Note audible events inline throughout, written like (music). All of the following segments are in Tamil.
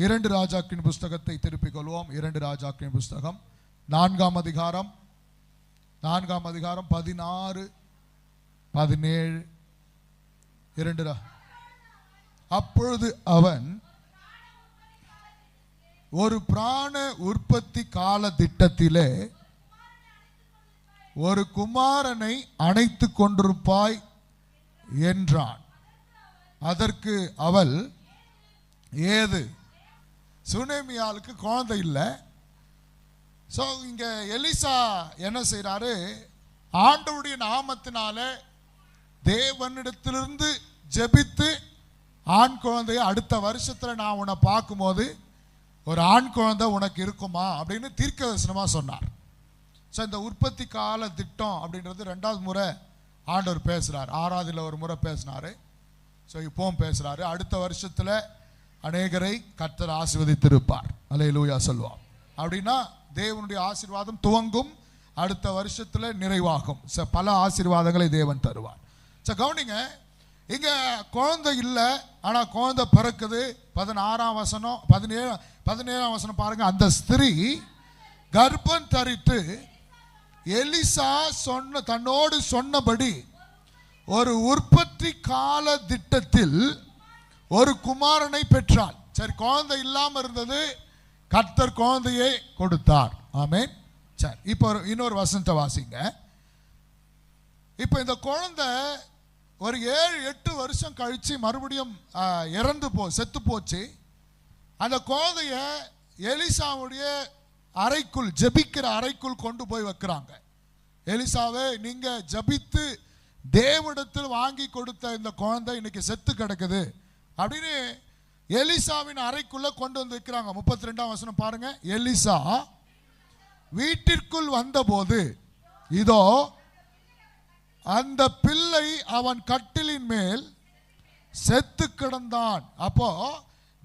இரண்டு ராஜாக்கின் புஸ்தகத்தை திருப்பிக் கொள்வோம். இரண்டு ராஜாக்கின் புஸ்தகம். நான்காம் அதிகாரம். நான்காம் அதிகாரம் பதினாறு பதினேழு இரண்டு அப்பொழுது அவன் ஒரு பிராண உற்பத்தி கால திட்டத்திலே ஒரு குமாரனை அணைத்து கொண்டிருப்பாய் என்றான். அதற்கு அவள் ஏது சுனேமியாளுக்கு குழந்தை இல்லை. ஸோ இங்கே எலிசா என்ன செய்கிறாரு ஆண்டவுடைய நாமத்தினால தேவனிடத்திலிருந்து ஜெபித்து ஆண் குழந்தைய அடுத்த வருஷத்தில் நான் உன்னை பார்க்கும்போது ஒரு ஆண் குழந்தை உனக்கு இருக்குமா அப்படின்னு தீர்க்க தரிசனமாக சொன்னார். ஸோ இந்த உற்பத்தி கால திட்டம் அப்படின்றது ரெண்டாவது முறை ஆண்டவர் பேசுகிறார் ஆறாவதுல ஒரு முறை பேசினார். ஸோ இப்போவும் பேசுகிறாரு அடுத்த வருஷத்தில் அநேகரை கர்த்தர் ஆசிர்வதித்திருப்பார். அலையலூயா சொல்லுவான் அப்படின்னா தேவனுடைய ஆசீர்வாதம் துவங்கும் அடுத்த வருஷத்தில் நிறைவாகும். ச பல ஆசீர்வாதங்களை தேவன் தருவார். ஸோ கவுனிங்க இங்கே குழந்தை இல்லை ஆனால் குழந்தை பிறக்குது. பதினாறாம் வசனம் பதினேழு பதினேழாம் வசனம் பாருங்க. அந்த ஸ்திரீ கர்ப்பம் தரித்து எலிசா சொன்ன தன்னோடு சொன்னபடி ஒரு உற்பத்தி கால திட்டத்தில் ஒரு குமாரனை பெற்றாள். சரி குழந்தை இல்லாமல் இருந்தது. கர்த்தர் குழந்தையை கொடுத்தார். ஆமேன். சரி இப்போ ஒரு- இன்னொரு வசனத்தை வாசிங்க. இப்போ இந்த குழந்தை ஒரு ஏழு எட்டு வருஷம் கழித்து மறுபடியும் இறந்து போ செத்து போச்சு. அந்த குழந்தைய எலிசாவுடைய அறைக்குள் ஜெபிக்கிற அறைக்குள் கொண்டு போய் வைக்கிறாங்க. எலிசாவே நீங்கள் ஜெபித்து தேவடத்தில் வாங்கி கொடுத்த இந்த குழந்தை இன்னைக்கு செத்து கிடக்குது. அப்படின்னு எலிசாவின் அறைக்குள்ள கொண்டு வந்து வைக்கிறாங்க. முப்பத்தி ரெண்டாம் வசனம் பாருங்க. எலிசா வீட்டிற்குள் வந்தபோது இதோ அந்த பிள்ளை அவன் கட்டிலின் மேல் செத்து கிடந்தான். அப்போ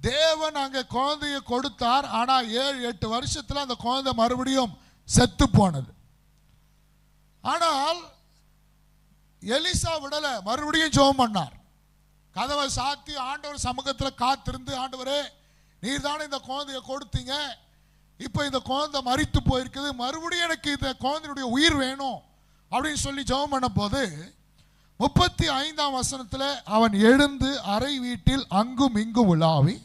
தேவன் அங்க குழந்தைய கொடுத்தார். ஆனா ஏழு எட்டு வருஷத்துல அந்த குழந்தை மறுபடியும் செத்து போனது. ஆனால் எலிசா விடல. மறுபடியும் ஜோம் பண்ணார். கதவை சாத்தி ஆண்டவர் சமூகத்தில் காத்திருந்து ஆண்டவரே நீர் தானே இந்த குழந்தைய கொடுத்தீங்க. இப்போ இந்த குழந்தை மறித்து போயிருக்குது. மறுபடியும் எனக்கு இந்த குழந்தையுடைய உயிர் வேணும். அப்படின்னு சொல்லி ஜெபம் பண்ண போது முப்பத்தி ஐந்தாம் வசனத்தில் அவன் எழுந்து அறை வீட்டில் அங்கும் இங்கும் உலாவி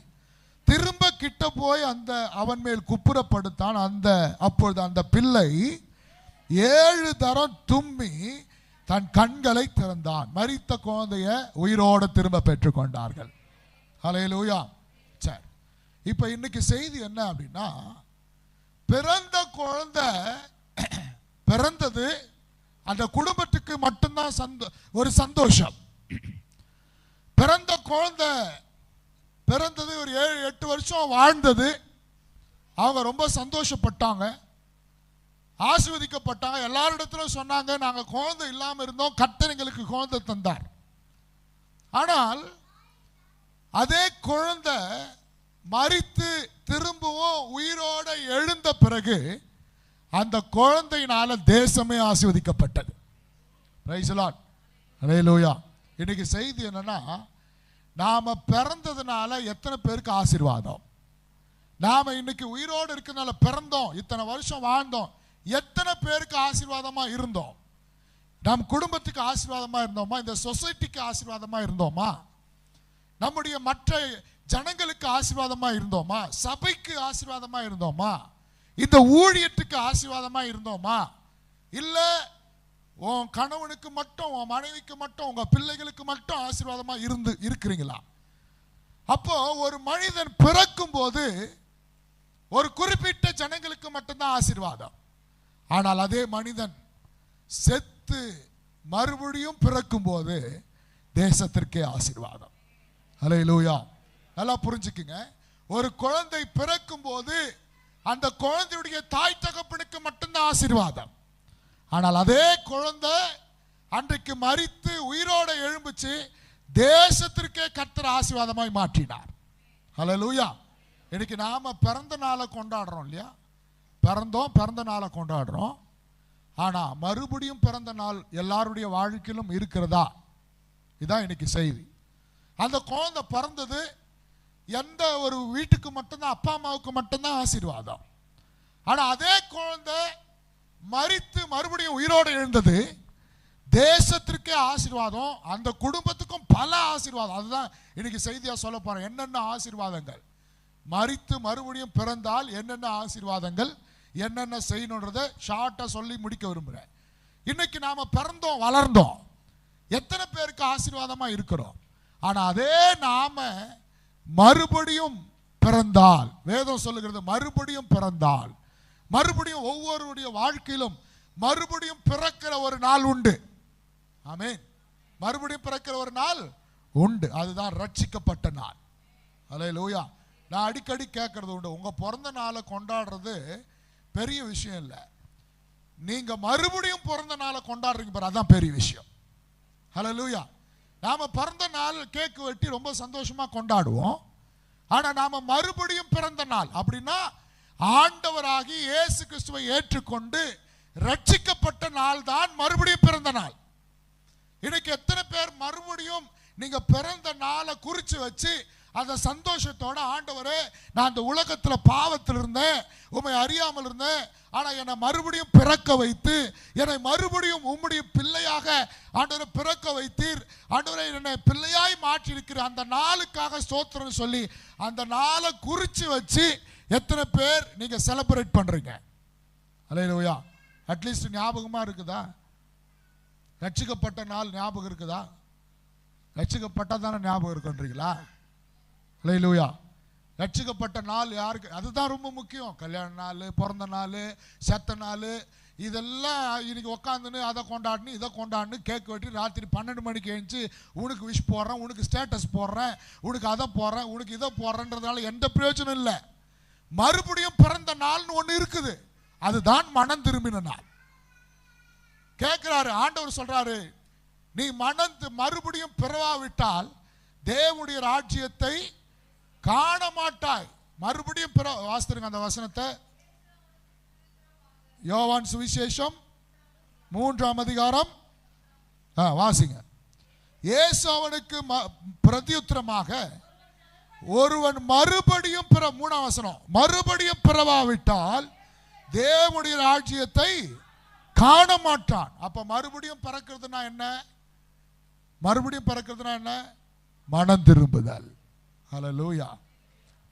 திரும்ப கிட்ட போய் அந்த அவன் மேல் குப்புறப்படுத்தான். அந்த அப்பொழுது அந்த பிள்ளை ஏழு தரம் தும்மி தன் கண்களை திறந்தான். மறித்த குழந்தைய உயிரோடு திரும்ப பெற்றுக்கொண்டார்கள் ஹalleluya சரி இப்போ இன்னைக்கு செய்தி என்ன அப்படின்னா பிறந்த குழந்தை (clears throat) பிறந்தது அந்த குடும்பத்துக்கு மட்டும்தான் சந்தோ ஒரு சந்தோஷம். (clears throat) பிறந்த குழந்தை பிறந்தது ஒரு ஏழு எட்டு வருஷம் வாழ்ந்தது. அவங்க ரொம்ப சந்தோஷப்பட்டாங்க. ஆசீர்வதிக்கப்பட்டாங்க. எல்லாரிடத்திலும் சொன்னாங்க நாங்கள் குழந்தை இல்லாமல் இருந்தோம். கர்த்தர் எங்களுக்கு குழந்தை தந்தார். ஆனால் அதே குழந்தை மறித்து திரும்பவும் உயிரோட எழுந்த பிறகு அந்த குழந்தையினால தேசமே ஆசீர்வதிக்கப்பட்டது. ரைசலான் லார்ட் லோயா இன்னைக்கு செய்தி என்னன்னா நாம் பிறந்ததுனால எத்தனை பேருக்கு ஆசீர்வாதம்? நாம் இன்னைக்கு உயிரோடு இருக்கிறதுனால பிறந்தோம். இத்தனை வருஷம் வாழ்ந்தோம். எத்தனை பேருக்கு ஆசீர்வாதமா இருந்தோம்? நம் குடும்பத்துக்கு ஆசீர்வாதமா இருந்தோமா? இந்த சொசைட்டிக்கு ஆசீர்வாதமா இருந்தோமா? நம்முடைய மற்ற ஜனங்களுக்கு ஆசீர்வாதமா இருந்தோமா? சபைக்கு ஆசீர்வாதமா இருந்தோமா? இந்த ஊழியத்துக்கு ஆசீர்வாதமா இருந்தோமா? இல்ல உன் கணவனுக்கு மட்டும் உன் மனைவிக்கு மட்டும் உங்க பிள்ளைகளுக்கு மட்டும் ஆசீர்வாதமா இருந்து இருக்கிறீங்களா? அப்போ ஒரு மனிதன் பிறக்கும் போது ஒரு குறிப்பிட்ட ஜனங்களுக்கு மட்டும்தான் ஆசீர்வாதம். ஆனால் அதே மனிதன் செத்து மறுபடியும் பிறக்கும் போது தேசத்திற்கே ஆசீர்வாதம். லூயா நல்லா புரிஞ்சுக்குங்க. ஒரு குழந்தை பிறக்கும் போது அந்த குழந்தையுடைய தாய் தகப்பனுக்கு மட்டும்தான் ஆசீர்வாதம். ஆனால் அதே குழந்தை அன்றைக்கு மறித்து உயிரோட எழும்புச்சு தேசத்திற்கே கர்த்தர் ஆசீர்வாதமாய் மாற்றினார். ஹலோ லூயா இன்னைக்கு நாம பிறந்த நாளை கொண்டாடுறோம் இல்லையா? பிறந்தோம் பிறந்த நாளை கொண்டாடுறோம். ஆனால் மறுபடியும் பிறந்த நாள் எல்லாருடைய வாழ்க்கையிலும் இருக்கிறதா? இதான் இன்னைக்கு செய்தி. அந்த குழந்தை பிறந்தது எந்த ஒரு வீட்டுக்கு மட்டும்தான் அப்பா அம்மாவுக்கு மட்டும்தான் ஆசீர்வாதம். ஆனால் அதே குழந்தை மறித்து மறுபடியும் உயிரோடு எழுந்தது தேசத்திற்கே ஆசீர்வாதம் அந்த குடும்பத்துக்கும் பல ஆசீர்வாதம். அதுதான் இன்னைக்கு செய்தியாக சொல்ல போகிறேன் என்னென்ன ஆசீர்வாதங்கள்? மறித்து மறுபடியும் பிறந்தால் என்னென்ன ஆசீர்வாதங்கள்? என்னென்ன செய்யணுன்றதை ஷார்ட்டாக சொல்லி முடிக்க விரும்புகிறேன் இன்னைக்கு நாம் பிறந்தோம் வளர்ந்தோம். எத்தனை பேருக்கு ஆசீர்வாதமாக இருக்கிறோம்? ஆனால் அதே நாம் மறுபடியும் பிறந்தால் வேதம் சொல்லுகிறது மறுபடியும் பிறந்தால் மறுபடியும் ஒவ்வொருடைய வாழ்க்கையிலும் மறுபடியும் பிறக்கிற ஒரு நாள் உண்டு. ஆமேன். மறுபடியும் பிறக்கிற ஒரு நாள் உண்டு. அதுதான் ரட்சிக்கப்பட்ட நாள். அலே லூயா நான் அடிக்கடி கேட்கறது உண்டு. உங்கள் பிறந்த நாளை கொண்டாடுறது பெரிய விஷயம் இல்லை. நீங்க மறுபடியும் பிறந்த நாளை கொண்டாடுறீங்க பாரு அதான் பெரிய விஷயம். ஹலோ லூயா நாம பிறந்த நாள் கேக் வெட்டி ரொம்ப சந்தோஷமா கொண்டாடுவோம். ஆனா நாம மறுபடியும் பிறந்த நாள் அப்படின்னா ஆண்டவராகி இயேசு கிறிஸ்துவை ஏற்றுக்கொண்டு ரட்சிக்கப்பட்ட நாள் தான் மறுபடியும் பிறந்த நாள். இன்னைக்கு எத்தனை பேர் மறுபடியும் நீங்க பிறந்த நாளை குறிச்சு வச்சு அந்த சந்தோஷத்தோட ஆண்டவரே நான் அந்த உலகத்தில் பாவத்தில் இருந்தேன் உம்மை அறியாமல் இருந்தேன் ஆனால் என்னை மறுபடியும் பிறக்க வைத்து என்னை மறுபடியும் உம்முடைய பிள்ளையாக ஆண்டவரை பிறக்க வைத்தீர். ஆண்டவரை என்னை பிள்ளையாய் மாற்றியிருக்கிற அந்த நாளுக்காக ஸ்தோத்திரம் சொல்லி அந்த நாளை குறித்து வச்சு எத்தனை பேர் நீங்கள் செலிப்ரேட் பண்ணுறீங்க அலையிலோயா அட்லீஸ்ட் ஞாபகமாக இருக்குதா? ரட்சிக்கப்பட்ட நாள் ஞாபகம் இருக்குதா? ரட்சிக்கப்பட்டதான ஞாபகம் இருக்குன்றீங்களா? லூயா ரட்சிக்கப்பட்ட நாள் யாருக்கு? அதுதான் ரொம்ப முக்கியம். கல்யாண நாள் பிறந்த நாள் செத்த நாள் இதெல்லாம் இன்னைக்கு உக்காந்துன்னு அதை கொண்டாடணும் இதை கொண்டாடணும் கேக் வெட்டி ராத்திரி பன்னெண்டு மணிக்கு எழுந்துச்சு உனக்கு விஷ் போடுறேன் உனக்கு ஸ்டேட்டஸ் போடுறேன் உனக்கு அதை போடுறேன் உனக்கு இதை போடுறேன்றதுனால எந்த பிரயோஜனம் இல்லை. மறுபடியும் பிறந்த நாள்னு ஒன்று இருக்குது. அதுதான் மனம் திரும்பின நாள். கேட்குறாரு ஆண்டவர் சொல்கிறாரு நீ மனந்து மறுபடியும் பிறவாவிட்டால் தேவனுடைய ராஜ்யத்தை காண மாட்டாய் மறுபடியும் பிற வாசித்திருங்க அந்த வசனத்தை. யோவான் சுவிசேஷம் மூன்றாம் அதிகாரம். ஆ, வாசிங்க. இயேசு அவனுக்கு ம- பிரதியுத்தரமாக ஒருவன் மறுபடியும் பிற மூணாம் வசனம் மறுபடியும் பிறவாவிட்டால் தேவனுடைய ராஜ்யத்தை காண மாட்டான் அப்ப மறுபடியும் பிறக்கிறதுனா என்ன? மறுபடியும் பிறக்கிறதுனா என்ன? மனம் திரும்புதல். ஹலலூயா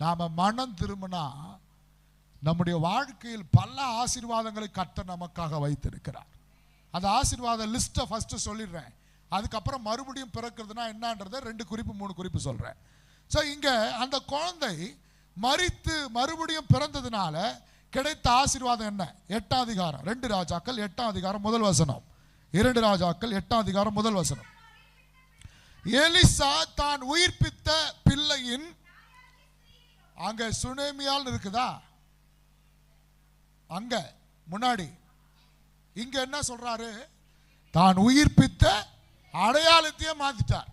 நாம் மனம் திரும்பினா நம்முடைய வாழ்க்கையில் பல ஆசீர்வாதங்களை கத்த நமக்காக வைத்திருக்கிறார். அந்த ஆசீர்வாத லிஸ்ட்டை ஃபஸ்ட்டு சொல்லிடுறேன். அதுக்கப்புறம் மறுபடியும் பிறக்கிறதுனா என்னன்றதை ரெண்டு குறிப்பு மூணு குறிப்பு சொல்கிறேன் ஸோ இங்கே அந்த குழந்தை மறித்து மறுபடியும் பிறந்ததுனால கிடைத்த ஆசீர்வாதம் என்ன? எட்டாம் அதிகாரம். ரெண்டு ராஜாக்கள் எட்டாம் அதிகாரம் முதல் வசனம். இரண்டு ராஜாக்கள் எட்டாம் அதிகாரம் முதல் வசனம். எலிசா தான் உயிர்ப்பித்த பிள்ளையின் அங்க சுனேமியால் இருக்குதா? அங்க முன்னாடி. இங்க என்ன சொல்றாரு? தான் உயிர்ப்பித்த அடையாளத்தையே மாத்திட்டார்.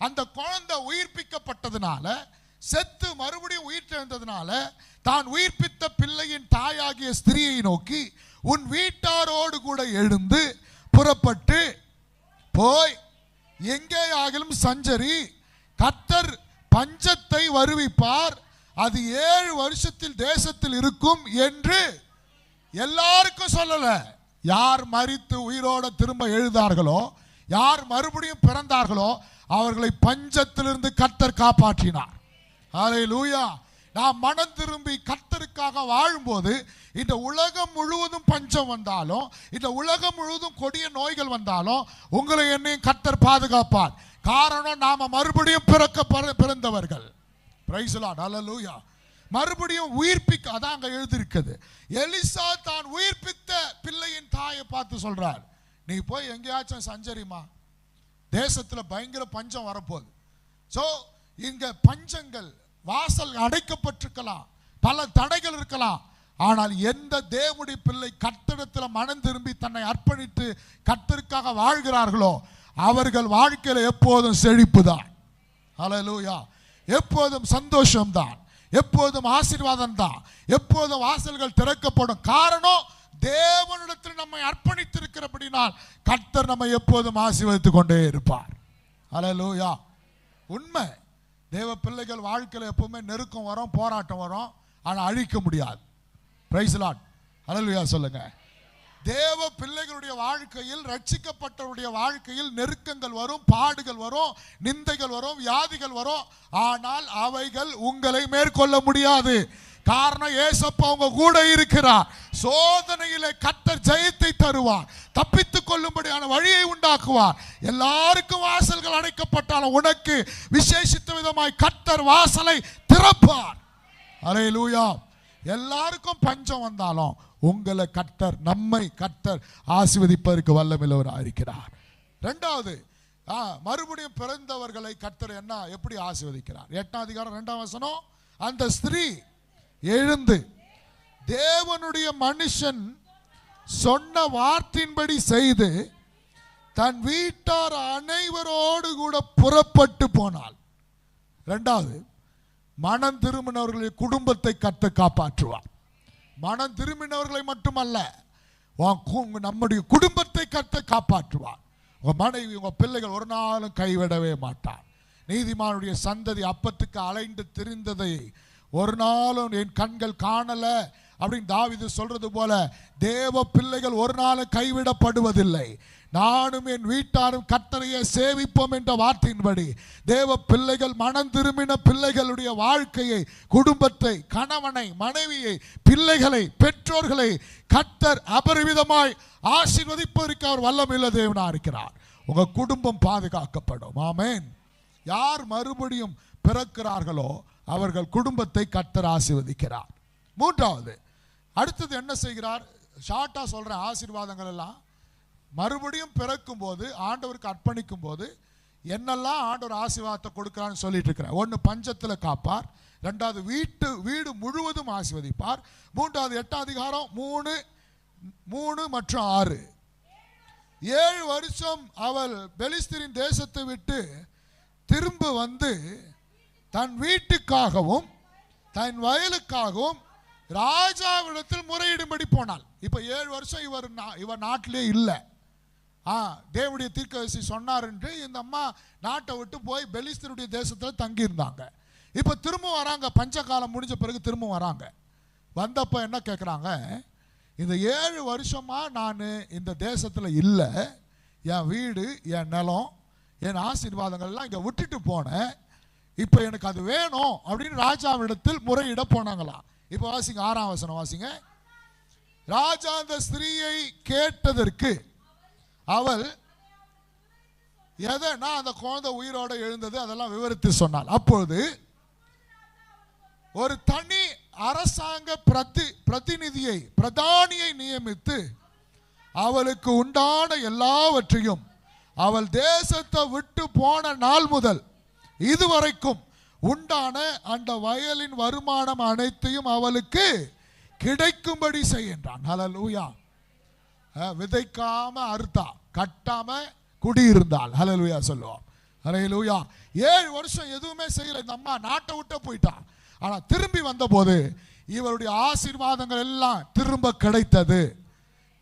அந்த குழந்தை உயிர்ப்பிக்கப்பட்டதுனால செத்து மறுபடியும் உயிர் தெழுந்ததுனால தான் உயிர்ப்பித்த பிள்ளையின் தாயாகிய ஸ்திரியை நோக்கி உன் வீட்டாரோடு கூட எழுந்து புறப்பட்டு போய் எங்கே ஆகிலும் சஞ்சரி கத்தர் பஞ்சத்தை வருவிப்பார். அது ஏழு வருஷத்தில் தேசத்தில் இருக்கும் என்று எல்லாருக்கும் சொல்லல. யார் மறித்து உயிரோட திரும்ப எழுதார்களோ யார் மறுபடியும் பிறந்தார்களோ அவர்களை பஞ்சத்திலிருந்து கத்தர் காப்பாற்றினார். ஹalleluya நாம் மனம் திரும்பி கத்தருக்காக வாழும்போது இந்த உலகம் முழுவதும் பஞ்சம் வந்தாலும் இந்த உலகம் முழுவதும் கொடிய நோய்கள் வந்தாலும் உங்களை என்னையும் கத்தர் பாதுகாப்பார். காரணம் நாம மறுபடியும் பிறக்க பிற- பிறந்தவர்கள். பிரைஸ்லா நல்லலூயா மறுபடியும் உயிர்ப்பிக்க அதான் அங்க எழுதியிருக்குது. எலிசா தான் உயிர்ப்பித்த பிள்ளையின் தாயை பார்த்து சொல்றார். நீ போய் எங்கேயாச்சும் சஞ்சரிமா தேசத்துல பயங்கர பஞ்சம் வரப்போகுது. ஸோ இங்க பஞ்சங்கள் வாசல் அடைக்கப்பட்டிருக்கலாம். பல தடைகள் இருக்கலாம். ஆனால் எந்த தேவனுடைய பிள்ளை கத்திடத்தில் மனம் திரும்பி தன்னை அர்ப்பணித்து கர்த்தருக்காக வாழ்கிறார்களோ அவர்கள் வாழ்க்கையில் எப்போதும் செழிப்பு தான் ஹலலூயா எப்போதும் சந்தோஷம்தான். எப்போதும் ஆசீர்வாதம் தான் எப்போதும் வாசல்கள் திறக்கப்படும். காரணம் தேவனிடத்தில் நம்மை அர்ப்பணித்திருக்கிறபடினால் கர்த்தர் நம்மை எப்போதும் ஆசீர்வதித்துக் கொண்டே இருப்பார். ஹலலூயா உண்மை. தேவ பிள்ளைகள் வாழ்க்கையில் எப்பவுமே நெருக்கம் வரும் போராட்டம் வரும் ஆனால் அழிக்க முடியாது. பிரைஸ்லாட் லாட் சொல்லுங்க. தேவ பிள்ளைகளுடைய வாழ்க்கையில் ரட்சிக்கப்பட்டவருடைய வாழ்க்கையில் நெருக்கங்கள் வரும் பாடுகள் வரும் நிந்தைகள் வரும் வியாதிகள் வரும் ஆனால் அவைகள் உங்களை மேற்கொள்ள முடியாது. காரணம் ஏசப்பா அவங்க கூட இருக்கிறார். சோதனையில கத்தர் ஜெயத்தை தருவார். தப்பித்துக் கொள்ளும்படியான வழியை உண்டாக்குவார். எல்லாருக்கும் வாசல்கள் அடைக்கப்பட்டாலும் உனக்கு விசேஷித்த விதமாய் கத்தர் வாசலை திறப்பார். அரே லூயா எல்லாருக்கும் பஞ்சம் வந்தாலும் உங்களை கத்தர் நம்மை கத்தர் ஆசிர்வதிப்பதற்கு வல்லமில்லவராக இருக்கிறார் ரெண்டாவது ஆ, மறுபடியும் பிறந்தவர்களை கத்தர் என்ன எப்படி ஆசிர்வதிக்கிறார்? எட்டாம் அதிகாரம் ரெண்டாம் வசனம் அந்த ஸ்திரீ எழுந்து. தேவனுடைய மனுஷன் சொன்ன வார்த்தையின்படி செய்து தன் வீட்டார் அனைவரோடு கூட புறப்பட்டு போனாள். ரெண்டாவது மனம் திரும்பினவர்களுடைய குடும்பத்தை கத்த காப்பாற்றுவார். மனம் திரும்பினவர்களை மட்டுமல்ல நம்முடைய குடும்பத்தை கத்த காப்பாற்றுவார். உங்கள் மனைவி உங்கள் பிள்ளைகள் ஒரு நாளும் கைவிடவே மாட்டார். நீதிமானுடைய சந்ததி அப்பத்துக்கு அலைந்து திரிந்ததை ஒரு நாளும் என் கண்கள் காணல அப்படின்னு தாவிது சொல்றது போல தேவ பிள்ளைகள் ஒரு நாளும் கைவிடப்படுவதில்லை. நானும் என் வீட்டாரும் கத்தனையை சேவிப்போம் என்ற வார்த்தையின்படி தேவ பிள்ளைகள் மனம் திரும்பின பிள்ளைகளுடைய வாழ்க்கையை குடும்பத்தை கணவனை மனைவியை பிள்ளைகளை பெற்றோர்களை கத்தர் அபரிவிதமாய் ஆசீர்வதிப்பதற்கு அவர் வல்லமில்ல தேவனா இருக்கிறார். உங்க குடும்பம் பாதுகாக்கப்படும். ஆமேன். யார் மறுபடியும் பிறக்கிறார்களோ அவர்கள் குடும்பத்தை கத்தர் ஆசிர்வதிக்கிறார். மூன்றாவது அடுத்தது என்ன செய்கிறார்? ஷார்ட்டாக சொல்கிற ஆசீர்வாதங்கள் எல்லாம் மறுபடியும் பிறக்கும் போது ஆண்டவருக்கு அர்ப்பணிக்கும் போது என்னெல்லாம் ஆண்டவர் ஆசீர்வாதத்தை கொடுக்குறான்னு சொல்லிட்டு இருக்கிறேன் ஒன்று பஞ்சத்தில் காப்பார். ரெண்டாவது வீட்டு வீடு முழுவதும் ஆசிர்வதிப்பார். மூன்றாவது எட்டாம் அதிகாரம் மூணு மூணு மற்றும் ஆறு. ஏழு வருஷம் அவள் பெலிஸ்தரின் தேசத்தை விட்டு திரும்ப வந்து தன் வீட்டுக்காகவும் தன் வயலுக்காகவும் ராஜாவிடத்தில் முறையிடும்படி போனாள். இப்போ ஏழு வருஷம் இவர் இவர் நாட்டிலே இல்லை. ஆ தேவனுடைய தீர்க்கதரிசி சொன்னார் என்று இந்த அம்மா நாட்டை விட்டு போய் பெலிஸ்தருடைய தேசத்தில் தங்கியிருந்தாங்க. இப்போ திரும்ப வராங்க. பஞ்சகாலம் முடிஞ்ச பிறகு திரும்ப வராங்க. வந்தப்போ என்ன கேட்குறாங்க இந்த ஏழு வருஷமாக நான் இந்த தேசத்தில் இல்லை. என் வீடு என் நிலம் என் ஆசீர்வாதங்கள்லாம் இங்கே விட்டுட்டு போனேன். இப்போ எனக்கு அது வேணும் அப்படின்னு ராஜாவிடத்தில் முறையிட போனாங்களாம் இப்போ வாசிங்க ஆறாம் வசனம் வாசிங்க. ராஜா அந்த ஸ்திரீயை கேட்டதற்கு அவள் எதனா அந்த குழந்தை உயிரோட எழுந்தது. அதெல்லாம் விவரித்து சொன்னாள். அப்பொழுது ஒரு தனி அரசாங்க பிரதி பிரதிநிதியை பிரதானியை நியமித்து அவளுக்கு உண்டான எல்லாவற்றையும் அவள் தேசத்தை விட்டு போன நாள் முதல் இதுவரைக்கும் உண்டான அந்த வயலின் வருமானம் அனைத்தையும் அவளுக்கு கிடைக்கும்படி செய்கின்றான். ஹalleluya அஹ், விதைக்காம அறுத்தா கட்டாம குடியிருந்தாள். ஹalleluya சொல்லுவோம். ஹalleluya ஏழு வருஷம் எதுவுமே செய்யல. இந்த அம்மா நாட்டை விட்டு போயிட்டான் ஆனா திரும்பி வந்தபோது இவருடைய ஆசீர்வாதங்கள் எல்லாம் திரும்ப கிடைத்தது.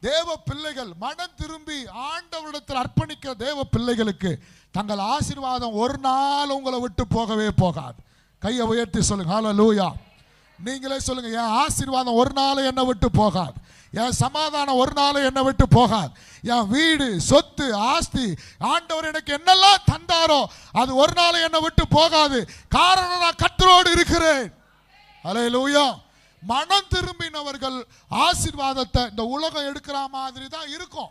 தேவ பிள்ளைகள் மனம் திரும்பி ஆண்டவரிடத்தில் அர்ப்பணிக்கிற தேவ பிள்ளைகளுக்கு தங்கள் ஆசீர்வாதம் ஒரு நாள் உங்களை விட்டு போகவே போகாது. கையை உயர்த்தி சொல்லுங்க லூயா நீங்களே சொல்லுங்க என் ஆசீர்வாதம் ஒரு நாள் என்னை விட்டு போகாது. என் சமாதானம் ஒரு நாள் என்னை விட்டு போகாது. என் வீடு சொத்து ஆஸ்தி ஆண்டவர் எனக்கு என்னெல்லாம் தந்தாரோ அது ஒரு நாள் என்னை விட்டு போகாது. காரணம் நான் கத்தரோடு இருக்கிறேன். அலையலூயா மனம் திரும்பினவர்கள் ஆசீர்வாதத்தை இந்த உலகம் எடுக்கிற மாதிரி தான் இருக்கும்.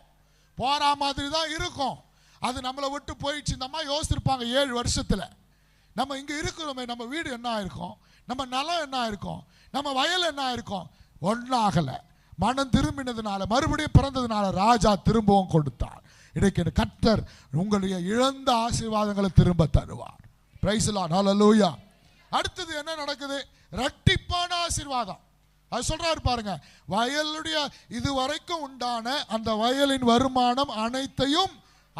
போற மாதிரி தான் இருக்கும். அது நம்மளை விட்டு போயிடுச்சு. இந்த அம்மா யோசிச்சிருப்பாங்க ஏழு வருஷத்தில். நம்ம இங்கே இருக்கிறோமே நம்ம வீடு என்ன ஆயிருக்கும்? நம்ம நிலம் என்ன ஆயிருக்கும்? நம்ம வயல் என்ன ஆயிருக்கும்? ஒன்றாகலை மனம் திரும்பினதுனால மறுபடியும் பிறந்ததுனால ராஜா திரும்பவும் கொடுத்தார். இன்றைக்கு இந்த கர்த்தர் உங்களுடைய இழந்த ஆசீர்வாதங்களை திரும்ப தருவார். பிரைஸ் லார்ட் அடுத்தது என்ன நடக்குது? ரட்டிப்பான ஆசீர்வாதம். அது சொல்றாரு பாருங்க வயலுடைய இதுவரைக்கும் உண்டான அந்த வயலின் வருமானம் அனைத்தையும்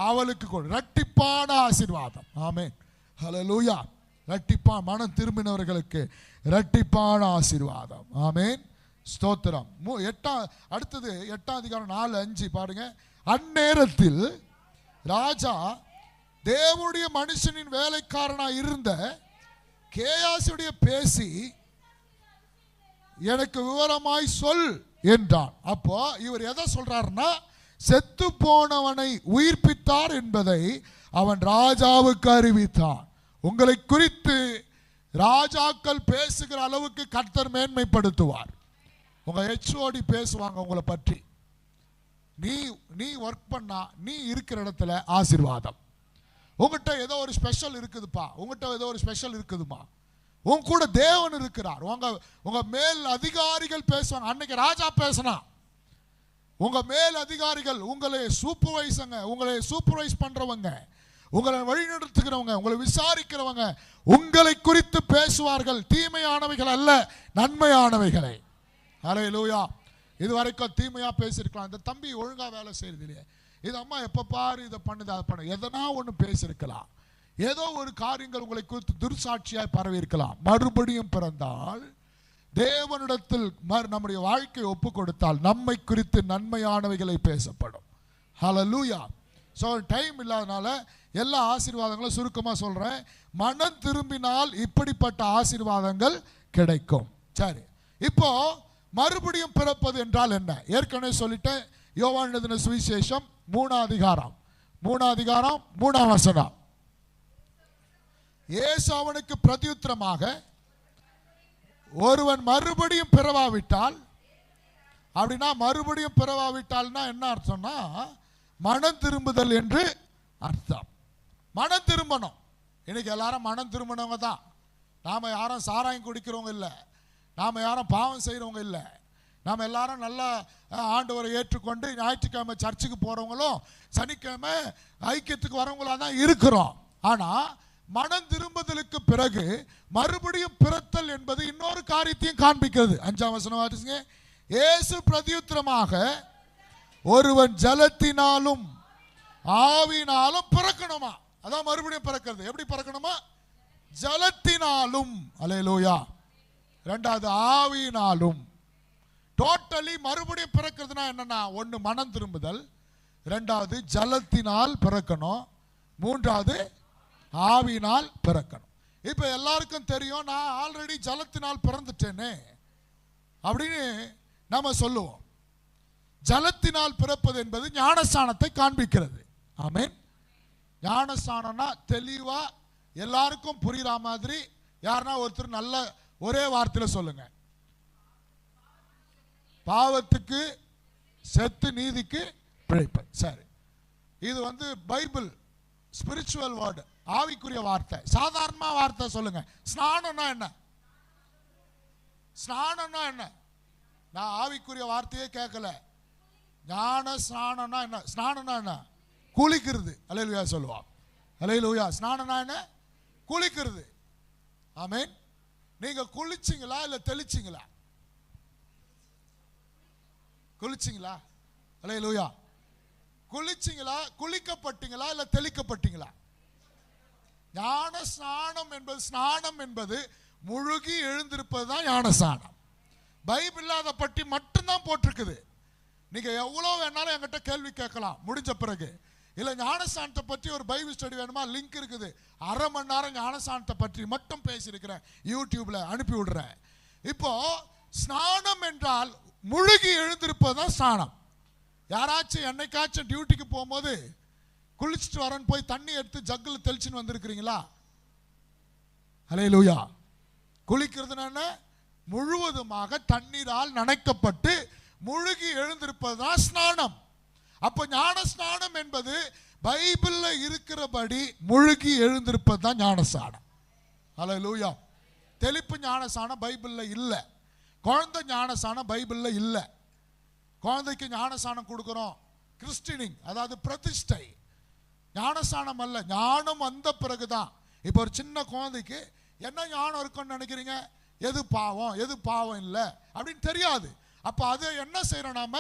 அவளுக்கு கொடு. இரட்டிப்பான ஆசீர்வாதம். ஹலோ லூயா ரட்டிப்பா மனம் திரும்பினவர்களுக்கு ரட்டிப்பான ஆசீர்வாதம். ஆமேன். ஸ்தோத்திரம். மூ- எட்டாம் அடுத்தது எட்டாம் அதிகாரம் நாலு அஞ்சு பாருங்க. அந்நேரத்தில் ராஜா தேவனுடைய மனுஷனின் வேலைக்காரனாக இருந்த கேயாசுடைய பேசி எனக்கு விவரமாய் சொல் என்றான். அப்போ இவர் எதை சொல்றாருன்னா செத்து போனவனை உயிர்ப்பித்தார் என்பதை அவன் ராஜாவுக்கு அறிவித்தான். உங்களை குறித்து ராஜாக்கள் பேசுகிற அளவுக்கு கர்த்தர் மேன்மைப்படுத்துவார். உங்க ஹெச்ஓடி பேசுவாங்க உங்களை பற்றி. நீ நீ ஒர்க் பண்ணா நீ இருக்கிற இடத்துல ஆசீர்வாதம். உங்ககிட்ட ஏதோ ஒரு ஸ்பெஷல் இருக்குதுப்பா. உங்ககிட்ட ஏதோ ஒரு ஸ்பெஷல் இருக்குதுமா. உன் கூட தேவன் இருக்கிறார். உங்க உங்க மேல் அதிகாரிகள் பேசுவாங்க. அன்னைக்கு ராஜா பேசினா உங்கள் மேல் அதிகாரிகள் உங்களை சூப்பர்வைஸங்க உங்களை சூப்பர்வைஸ் பண்ணுறவங்க உங்களை வழிநடத்துகிறவங்க உங்களை விசாரிக்கிறவங்க உங்களை குறித்து பேசுவார்கள். தீமையானவைகள் அல்ல நன்மையானவைகளை. ஹalleluya இது வரைக்கும் தீமையாக பேசியிருக்கலாம். இந்த தம்பி ஒழுங்காக வேலை செய்யறது இல்லையே. இது அம்மா எப்போ பாரு இதை பண்ணுது அதை பண்ணு. எதனா ஒன்று பேசியிருக்கலாம். ஏதோ ஒரு காரியங்கள் உங்களை குறித்து துர்சாட்சியாக பரவி இருக்கலாம் மறுபடியும் பிறந்தால் தேவனிடத்தில் நம்முடைய வாழ்க்கை ஒப்பு கொடுத்தால் நம்மை குறித்து நன்மையானவைகளை பேசப்படும். ஹலலூயா ஸோ டைம் இல்லாதனால எல்லா ஆசீர்வாதங்களும் சுருக்கமாக சொல்கிறேன் மனம் திரும்பினால் இப்படிப்பட்ட ஆசீர்வாதங்கள் கிடைக்கும். சரி. இப்போ மறுபடியும் பிறப்பது என்றால் என்ன? ஏற்கனவே சொல்லிட்டேன். யோவான் எழுதின சுவிசேஷம் மூணாதிகாரம் அதிகாரம். மூணாம் அதிகாரம் மூணாம் வசனம். ஏசு அவனுக்கு பிரதியுத்திரமாக ஒருவன் மறுபடியும் பிறவாவிட்டால் அப்படின்னா மறுபடியும் பிறவாவிட்டால்னா என்ன அர்த்தம்னா மனம் திரும்புதல் என்று அர்த்தம். மனம் திரும்பணும். இன்னைக்கு எல்லாரும் மனம் திரும்பினவங்க தான். நாம் யாரும் சாராயம் குடிக்கிறவங்க இல்லை. நாம யாரும் பாவம் செய்கிறவங்க இல்லை. நாம் எல்லாரும் நல்ல ஆண்டவரை ஏற்றுக்கொண்டு ஞாயிற்றுக்கிழமை சர்ச்சுக்கு போகிறவங்களும் சனிக்கிழமை ஐக்கியத்துக்கு வரவங்களா தான் இருக்கிறோம். ஆனால் மனம் திரும்புதலுக்கு பிறகு மறுபடியும் பிறத்தல் என்பது இன்னொரு காரியத்தையும் காண்பிக்கிறது. அஞ்சாம் வசனம் வாசிங்க. இயேசு பிரதியுத்திரமாக ஒருவன் ஜலத்தினாலும் ஆவினாலும் பிறக்கணுமா? அதான் மறுபடியும் பிறக்கிறது. எப்படி பிறக்கணுமா? ஜலத்தினாலும். அலையலோயா. ரெண்டாவது ஆவியினாலும் டோட்டலி மறுபடியும் பிறக்கிறதுனா என்னன்னா ஒன்று மனம் திரும்புதல் ரெண்டாவது ஜலத்தினால் பிறக்கணும் மூன்றாவது ஆவினால் பிறக்கணும். இப்போ எல்லாருக்கும் தெரியும் நான் ஆல்ரெடி ஜலத்தினால் பிறந்துட்டேனே அப்படின்னு நம்ம சொல்லுவோம். ஜலத்தினால் பிறப்பது என்பது ஞானஸ்தானத்தை காண்பிக்கிறது. ஆமேன். ஞானஸ்தானம்னா தெளிவாக எல்லாருக்கும் புரியுற மாதிரி யாருன்னா ஒருத்தர் நல்ல ஒரே வார்த்தையில் சொல்லுங்க. பாவத்துக்கு செத்து நீதிக்கு பிழைப்பு சரி. இது வந்து பைபிள் ஸ்பிரிச்சுவல் வேர்டு ஆவிக்குரிய வார்த்தை. சாதாரணமாக வார்த்தை சொல்லுங்க. ஸ்நானம்னா என்ன? ஸ்நானம்னா என்ன? நான் ஆவிக்குரிய வார்த்தையே கேட்கல. ஞான ஸ்நானம்னா என்ன? ஸ்நானம்னா என்ன? குளிக்கிறது. அலையிலுயா சொல்லுவான். அலையிலுயா ஸ்நானம்னா என்ன? குளிக்கிறது. ஆமீன். நீங்க குளிச்சிங்களா இல்லை தெளிச்சிங்களா? குளிச்சிங்களா? அலையிலுயா குளிச்சிங்களா? குளிக்கப்பட்டீங்களா இல்லை தெளிக்கப்பட்டீங்களா? ஞான ஸ்நானம் என்பது ஸ்நானம் என்பது முழுகி எழுந்திருப்பது தான் ஞான ஸ்நானம் பைபிள் அதை பற்றி மட்டும்தான் போட்டிருக்குது. நீங்கள் எவ்வளோ வேணாலும் என்கிட்ட கேள்வி கேட்கலாம். முடிஞ்ச பிறகு. இல்லை ஞானஸ்தானத்தை பற்றி ஒரு பைபிள் ஸ்டடி வேணுமா? லிங்க் இருக்குது. அரை மணி நேரம் ஞானஸ்தானத்தை பற்றி மட்டும் பேசியிருக்கிறேன். யூடியூப்பில் அனுப்பி விடுறேன். இப்போ ஸ்நானம் என்றால் முழுகி எழுந்திருப்பது தான் ஸ்நானம். யாராச்சும் என்னைக்காச்சும் டியூட்டிக்கு போகும்போது குளிச்சுட்டு வரேன்னு போய் தண்ணி எடுத்து ஜக்கில் தெளிச்சுன்னு வந்திருக்கிறீங்களா? ஹலே லூயா குளிக்கிறதுனா முழுவதுமாக தண்ணீரால் நனைக்கப்பட்டு முழுகி எழுந்திருப்பது தான் ஸ்நானம். அப்போ ஞான ஸ்நானம் என்பது பைபிளில் இருக்கிறபடி முழுகி எழுந்திருப்பது தான் ஞான ஸ்நானம் ஹலே லூயா தெளிப்பு ஞானசானம் பைபிளில் இல்லை. குழந்தை ஞானசானம் பைபிளில் இல்லை. குழந்தைக்கு ஞானசானம் கொடுக்குறோம். கிறிஸ்டினிங் அதாவது பிரதிஷ்டை. ஞானஸ்தானம் அல்ல ஞானம் வந்த பிறகுதான். இப்போ ஒரு சின்ன குழந்தைக்கு என்ன ஞானம் இருக்குன்னு நினைக்கிறீங்க? எது பாவம்? எது பாவம் இல்லை? அப்படின்னு தெரியாது. அப்போ அது என்ன செய்கிறோம் நாம?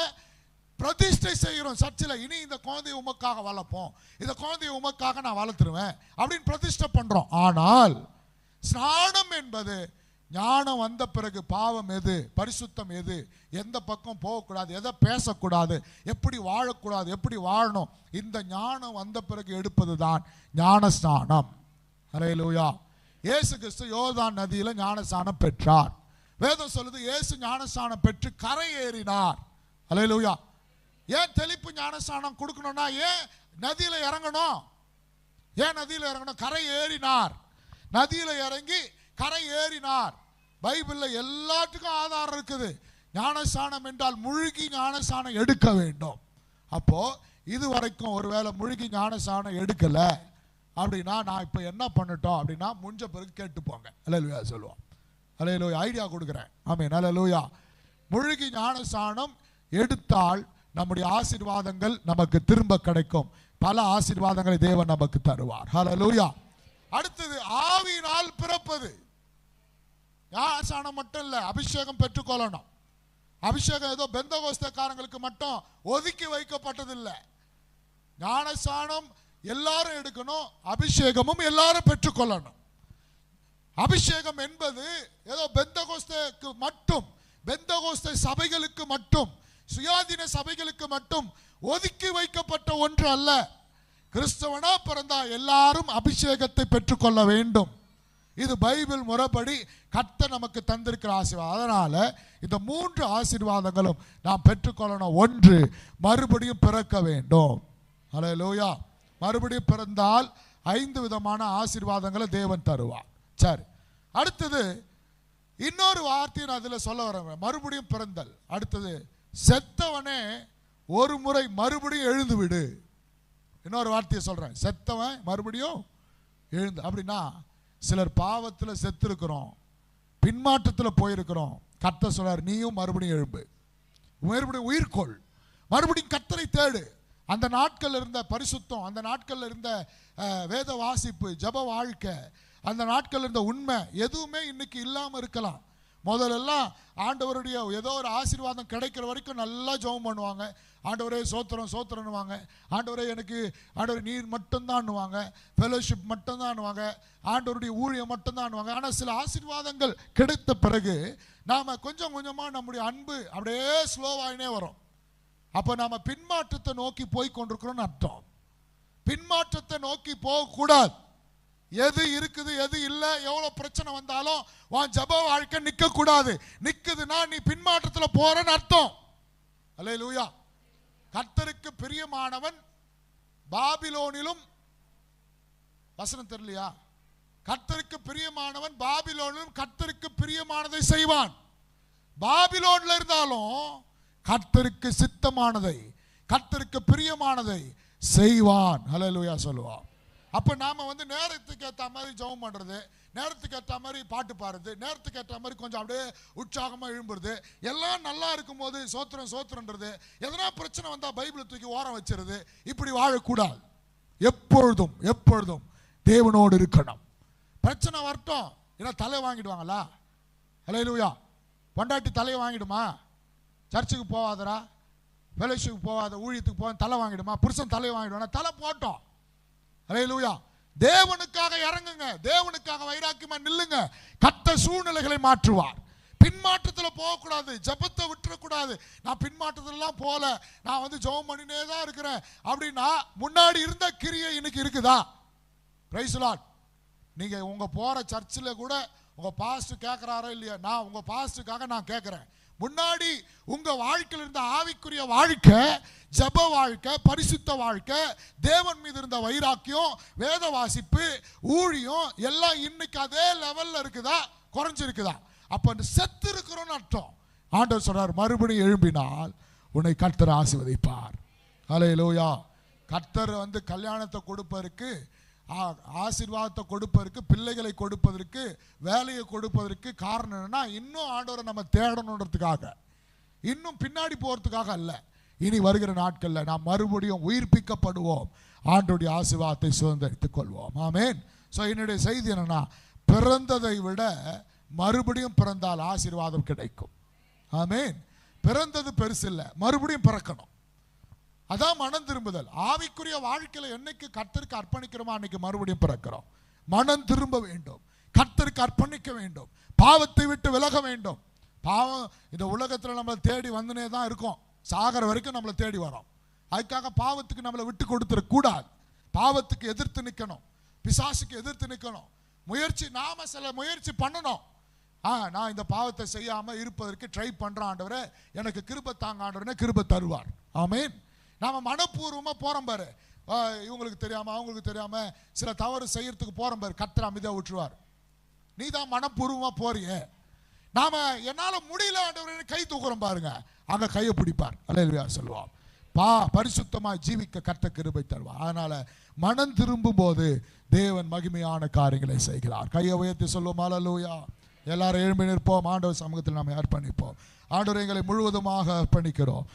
பிரதிஷ்டை செய்கிறோம் சர்ச்சில் இனி இந்த குழந்தையை உமக்காக வளர்ப்போம். இந்த குழந்தையை உமக்காக நான் வளர்த்துருவேன். அப்படின்னு பிரதிஷ்டை பண்ணுறோம் ஆனால் ஸ்நானம் என்பது ஞானம் வந்த பிறகு பாவம் எது? பரிசுத்தம் எது? எந்த பக்கம் போகக்கூடாது? எதை பேசக்கூடாது? எப்படி வாழக்கூடாது? எப்படி வாழணும்? இந்த ஞானம் வந்த பிறகு எடுப்பது தான் ஞான ஸ்நானம் ஹalleluya இயேசு கிறிஸ்து யோர்தான் நதியில் ஞானஸ்நானம் பெற்றார். வேதம் சொல்லுது இயேசு ஞானஸ்நானம் பெற்று கரை ஏறினார் அல்லேலூயா ஏன் தெளிப்பு ஞானஸ்நானம் கொடுக்கணும்னா ஏன் நதியில் இறங்கணும்? ஏன் நதியில் இறங்கணும்? கரை ஏறினார் நதியில் இறங்கி கரை ஏறினார். பைபிளில் எல்லாத்துக்கும் ஆதாரம் இருக்குது. ஞானஸ்நானம் என்றால் முழுகி ஞானஸ்நானம் எடுக்க வேண்டும். அப்போது இது வரைக்கும் ஒருவேளை முழுகி ஞானஸ்நானம் எடுக்கலை அப்படின்னா நான் இப்போ என்ன பண்ணட்டும் அப்படின்னா முடிஞ்ச பிறகு கேட்டுப்போங்க போங்க. சொல்லுவோம். அல்லேலூயா ஐடியா கொடுக்குறேன். ஆமென். அல்லேலூயா முழுகி ஞானஸ்நானம் எடுத்தால் நம்முடைய ஆசீர்வாதங்கள் நமக்கு திரும்ப கிடைக்கும். பல ஆசீர்வாதங்களை தேவன் நமக்கு தருவார். ஹalleluya. அடுத்தது ஆவியினால் பிறப்பது. ஞானஸ்நானம் மட்டும் இல்லை அபிஷேகம் பெற்றுக்கொள்ளணும். அபிஷேகம் ஏதோ பெந்தகோஸ்தக்காரங்களுக்கு மட்டும் ஒதுக்கி வைக்கப்பட்டதில்லை. ஞானஸ்நானம் எல்லாரும் எடுக்கணும் அபிஷேகமும் எல்லாரும் பெற்றுக்கொள்ளணும். அபிஷேகம் என்பது ஏதோ பெந்தகோஸ்தக்கு மட்டும் பெந்தகோஸ்த சபைகளுக்கு மட்டும் சுயாதீன சபைகளுக்கு மட்டும் ஒதுக்கி வைக்கப்பட்ட ஒன்று அல்ல. கிறிஸ்தவனா பிறந்தா எல்லாரும் அபிஷேகத்தை பெற்றுக்கொள்ள வேண்டும். இது பைபிள் முறைப்படி கத்த நமக்கு தந்திருக்கிற ஆசீர்வாதம். அதனால இந்த மூன்று ஆசீர்வாதங்களும் நாம் பெற்றுக்கொள்ளணும். ஒன்று மறுபடியும் பிறக்க வேண்டும். ஹalleluya மறுபடியும் பிறந்தால் ஐந்து விதமான ஆசீர்வாதங்களை தேவன் தருவார். சரி. அடுத்தது இன்னொரு வார்த்தையை நான் அதில் சொல்ல வரேன். மறுபடியும் பிறந்தல். அடுத்தது செத்தவனே ஒரு முறை மறுபடியும் எழுந்து விடு இன்னொரு வார்த்தையை சொல்றேன். செத்தவன் மறுபடியும் எழுந்து அப்படின்னா சிலர் பாவத்தில் செத்துருக்கிறோம். பின்மாற்றத்தில் போயிருக்கிறோம். கத்த சொல்றார் நீயும் மறுபடியும் எழும்பு. மறுபடியும் உயிர்கொள். மறுபடியும் கத்தனை தேடு. அந்த நாட்கள் இருந்த பரிசுத்தம் அந்த நாட்கள்ல இருந்த அஹ், வேத வாசிப்பு ஜப வாழ்க்கை அந்த நாட்கள் இருந்த உண்மை எதுவுமே இன்னைக்கு இல்லாமல் இருக்கலாம். முதலெல்லாம் ஆண்டவருடைய ஏதோ ஒரு ஆசீர்வாதம் கிடைக்கிற வரைக்கும் நல்லா ஜெபம் பண்ணுவாங்க. ஆண்டவரே சோத்திரம் சோத்திரன்னுவாங்க. ஆண்டவரே எனக்கு ஆண்டவர் நீர் மட்டும்தான்னுவாங்க. ஃபெலோஷிப் மட்டும்தான்னுவாங்க. ஆண்டவருடைய ஊழியம் மட்டும்தான்னுவாங்க. ஆனால் சில ஆசீர்வாதங்கள் கிடைத்த பிறகு நாம் கொஞ்சம் கொஞ்சமாக நம்முடைய அன்பு அப்படியே ஸ்லோவாயினே வரும். அப்போ நாம் பின்மாற்றத்தை நோக்கி போய் கொண்டிருக்கிறோம்னு அர்த்தம். பின்மாற்றத்தை நோக்கி போகக்கூடாது. எது இருக்குது எது இல்லை எவ்வளோ பிரச்சனை வந்தாலும் உன் ஜப வாழ்க்கை நிற்கக்கூடாது நிற்குதுன்னா நீ பின்மாற்றத்தில் போகிறன்னு அர்த்தம். அல்ல லூயா கர்த்தருக்கு பிரியமானவன் பாபிலோனிலும் வசனம் தெரியலையா? கர்த்தருக்கு பிரியமானவன் பாபிலோனிலும் கர்த்தருக்கு பிரியமானதை செய்வான். பாபிலோன்ல இருந்தாலும் கர்த்தருக்கு சித்தமானதை கர்த்தருக்கு பிரியமானதை செய்வான். ஹalleluya சொல்லுவான். அப்போ நாம் வந்து நேரத்துக்கு ஏற்ற மாதிரி ஜெபம் பண்ணுறது நேரத்துக்கு ஏற்ற மாதிரி பாட்டு பாடுறது நேரத்துக்கு ஏற்ற மாதிரி கொஞ்சம் அப்படியே உற்சாகமாக எழும்புறது எல்லாம் நல்லா இருக்கும்போது சோத்திரம் சோத்திரன்றது எதனா பிரச்சனை வந்தால் பைபிளை தூக்கி ஓரம் வச்சிருது இப்படி வாழக்கூடாது. எப்பொழுதும் எப்பொழுதும் தேவனோடு இருக்கணும். பிரச்சனை வரட்டும் ஏன்னா தலை வாங்கிடுவாங்களா? ஹalleluya பொண்டாட்டி தலையை வாங்கிடுமா? சர்ச்சுக்கு போவாதரா ஃபெலோஷிப்புக்கு போவாத ஊழியத்துக்கு போக தலை வாங்கிடுமா? புருஷன் தலையை வாங்கிடுவானா? தலை போட்டோம். ஹalleluya தேவனுக்காக இறங்குங்க. தேவனுக்காக வைராக்கியமா நில்லுங்க. கத்த சூழ்நிலைகளை மாற்றுவார். பின்மாற்றத்தில் போகக்கூடாது. ஜெபத்தை விட்டுறக்கூடாது. நான் பின்மாற்றத்திலலாம் போகல நான் வந்து ஜெபம் பண்ணினே தான் இருக்கிறேன். அப்படின்னா முன்னாடி இருந்த கிரியை இன்னைக்கு இருக்குதா? பிரைஸ்லாட் நீங்கள் உங்கள் போகிற சர்ச்சில் கூட உங்கள் பாஸ்ட் கேட்குறாரோ இல்லையா நான் உங்கள் பாஸ்ட்டுக்காக நான் கேட்குறேன் முன்னாடி உங்க வாழ்க்கையில் இருந்த ஆவிக்குரிய வாழ்க்கை ஜப வாழ்க்கை பரிசுத்த வாழ்க்கை தேவன் மீது இருந்த வைராக்கியம் வேத வாசிப்பு ஊழியம் எல்லாம் இன்னைக்கு அதே லெவல்ல இருக்குதா? குறைஞ்சிருக்குதா? அப்போ இந்த செத்து இருக்கிறோன்னு அர்த்தம். ஆண்டவர் சொல்றார் மறுபடியும் எழும்பினால் உன்னை கர்த்தர் ஆசீர்வதிப்பார். ஹalleluya. கர்த்தர் வந்து கல்யாணத்தை கொடுப்பதற்கு ஆசீர்வாதத்தை கொடுப்பதற்கு பிள்ளைகளை கொடுப்பதற்கு வேலையை கொடுப்பதற்கு காரணம் என்னன்னா இன்னும் ஆண்டவரை நம்ம தேடணுன்றதுக்காக. இன்னும் பின்னாடி போகிறதுக்காக அல்ல. இனி வருகிற நாட்களில் நாம் மறுபடியும் உயிர்ப்பிக்கப்படுவோம். ஆண்டோடைய ஆசீர்வாதத்தை சுதந்திரித்துக் கொள்வோம். ஆமேன். ஸோ என்னுடைய செய்தி என்னன்னா பிறந்ததை விட மறுபடியும் பிறந்தால் ஆசீர்வாதம் கிடைக்கும். ஆமேன். பிறந்தது பெருசு இல்லை மறுபடியும் பிறக்கணும். அதான் மனம் திரும்புதல். ஆவிக்குரிய வாழ்க்கையில் என்னைக்கு கர்த்தருக்கு அர்ப்பணிக்கிறோமோ அன்னைக்கு மறுபடியும் பிறக்கிறோம். மனம் திரும்ப வேண்டும். கர்த்தருக்கு அர்ப்பணிக்க வேண்டும். பாவத்தை விட்டு விலக வேண்டும். பாவம் இந்த உலகத்தில் நம்மளை தேடி வந்துனே தான் இருக்கும். சாகர வரைக்கும் நம்மளை தேடி வரோம். அதுக்காக பாவத்துக்கு நம்மளை விட்டு கொடுத்துடக்கூடாது பாவத்துக்கு எதிர்த்து நிற்கணும் பிசாசுக்கு எதிர்த்து நிற்கணும் முயற்சி நாம சில முயற்சி பண்ணணும். ஆ நான் இந்த பாவத்தை செய்யாமல் இருப்பதற்கு ட்ரை பண்ணுறான் ஆண்டவரே. எனக்கு கிருபை தாங்க ஆண்டவரே கிருபை தருவார். ஆமேன். நாம் மனப்பூர்வமாக போகிறோம் பாரு. இவங்களுக்கு தெரியாமல் அவங்களுக்கு தெரியாமல் சில தவறு செய்கிறதுக்கு போகிறோம் பாரு. கத்திர அமைதியாக விட்டுருவார் நீ தான் மனப்பூர்வமாக போறிய. நாம் என்னால் முடியல ஆண்டவரே கை தூக்குறோம் பாருங்க. அங்கே கையை பிடிப்பார். அலையா சொல்லுவோம் பா பரிசுத்தமாக ஜீவிக்க கத்த கிருபை தருவார். அதனால் மனம் திரும்பும் போது தேவன் மகிமையான காரியங்களை செய்கிறார். கையை உயர்த்தி சொல்லுவோம் அலலூயா எல்லாரும் எழும்பி நிற்போம். ஆண்டவர் சமூகத்தில் நாம் அர்ப்பணிப்போம் ஆண்டவர் எங்களை முழுவதுமாக அர்ப்பணிக்கிறோம்.